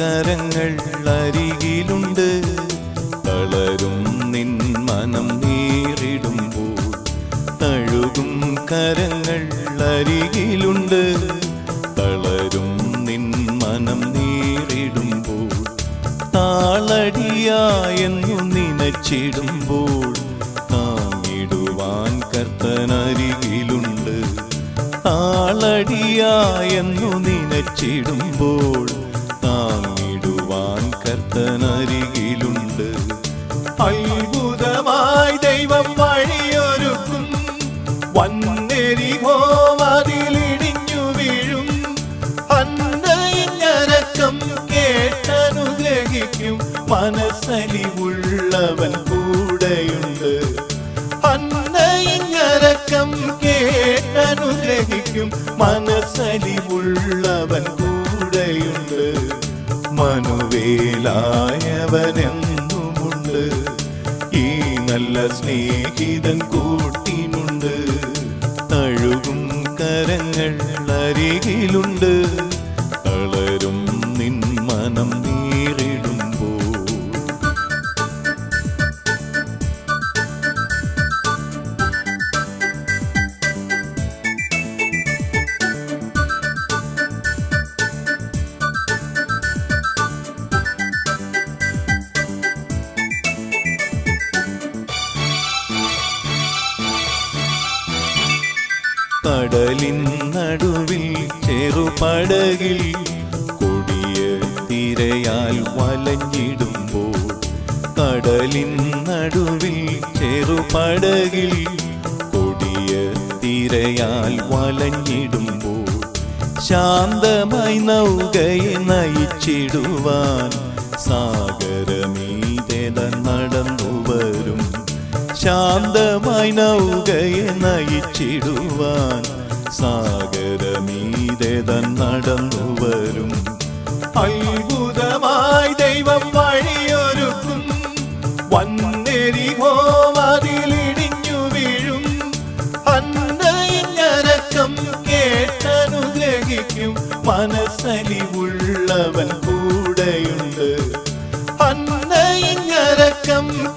കരങ്ങൾ അരികിലുണ്ട്. തളരും നിൻ മനം നീറിടുമ്പോൾ തഴുകും കരങ്ങൾ അരികിലുണ്ട്. തളരും നിൻ മനം നീറിടുമ്പോൾ താളടിയായെന്നു നിനച്ചിടുമ്പോൾ താങ്ങിടുവാൻ കർത്തനരികിലുണ്ട്. താളടിയായെന്നു നനച്ചിടുമ്പോൾ വന്നെരിഹോ അതിലിടിഞ്ഞു വീഴും. അന്നയിഞ്ഞരക്കം കേട്ടനുഗ്രഹിക്കും. മനസ്സലിവുള്ളവൻ കൂടെയുണ്ട്. അന്നയിഞ്ഞരക്കം കേട്ടനുഗ്രഹിക്കും. മനസ്സലിവുള്ളവൻ കൂടെയുണ്ട്. മനുവേലായവനെന്നുമുണ്ട്. ഈ നല്ല സ്നേഹിതൻ കൂട്ടിനുണ്ട് കരങ്ങൾ അരികിലുണ്ട് തളരും നിൻ മനം നീറിടുമ്പോൾ കടലിൻ നടുവിൽ ചെറുപടകിൽ കൊടിയ തിരയാൽ വലഞ്ഞിടുമ്പോൾ കടലിൻ നടുവിൽ ചെറുപടകിൽ കൊടിയ തിരയാൽ വലഞ്ഞിടുമ്പോൾ ശാന്തമായി നൗകയെ നയിച്ചിടുവാൻ സാഗരമീതേത ശാന്തമായി നൗകയെ നയിച്ചിടുവാൻ സാഗരമീതെ തൻ നടന്നു വരും. അത്ഭുതമായി ദൈവം വഴിയൊരുക്കും. വന്നെരിഹോ അതിലിടിഞ്ഞു വീഴും. അന്നയിഞ്ഞരക്കം കേട്ടനുഗ്രഹിക്കും. മനസ്സലിവുള്ളവൻ കൂടെയുണ്ട്. അന്നയിഞ്ഞരക്കം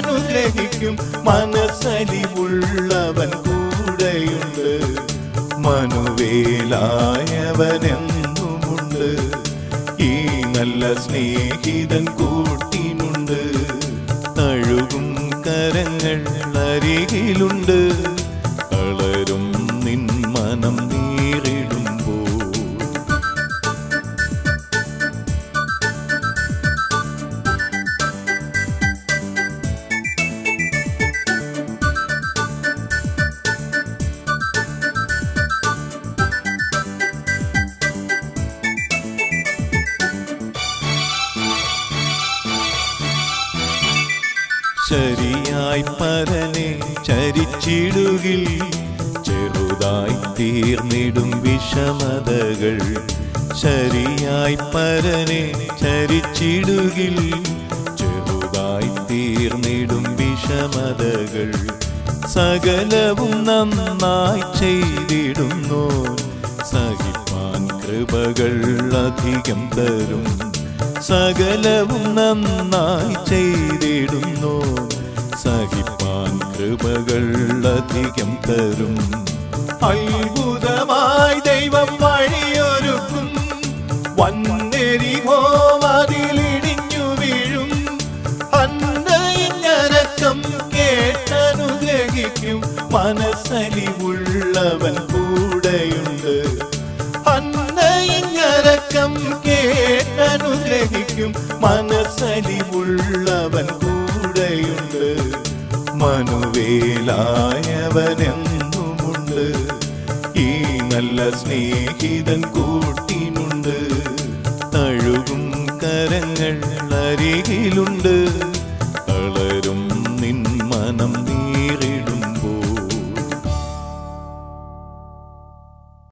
കേട്ടനുഗ്രഹിക്കും മനസ്സലിവുള്ളവൻ കൂടെയുണ്ട്. മനുവേലായവനെന്നുമുണ്ട്. ഈ നല്ല സ്നേഹിതൻ കൂട്ടിനുണ്ട്. തഴുകും കരങ്ങൾ അരികിലുണ്ട്. ശരിയായി പരനെ ചരിച്ചിടുകിൽ ചെറുതായി തീർന്നിടും വിഷമതകൾ. ശരിയായി പരനെ ചരിച്ചിടുകിൽ ചെറുതായി തീർന്നിടും വിഷമതകൾ. സകലവും നന്നായി ചെയ്തിടുന്നു സഹിപ്പാൻ കൃപകൾ അധികം തരും. സകലവും നന്നായി ചെയ്തിടുന്നു. സഹിപ്പാൻ കൃപകൾ അധികം തരും. അത്ഭുതമായി ദൈവം വഴിയൊരുക്കും. വന്നെരിഹോ അതിലിടിഞ്ഞു വീഴും. അന്നയിഞ്ഞരക്കം കേട്ടനുഗ്രഹിക്കും. മനസ്സലിവുള്ളവൻ കൂടെയുണ്ട്. അന്നയിഞ്ഞരക്കം കേട്ടനുഗ്രഹിക്കും. മനസ്സലിവുള്ളവൻ കൂടെയുണ്ട്. മനുവേലായവനെന്നുമുണ്ട്. ഈ നല്ല സ്നേഹിതൻ കൂട്ടിനുണ്ട്. തഴുകും കരങ്ങൾ അരികിലുണ്ട്.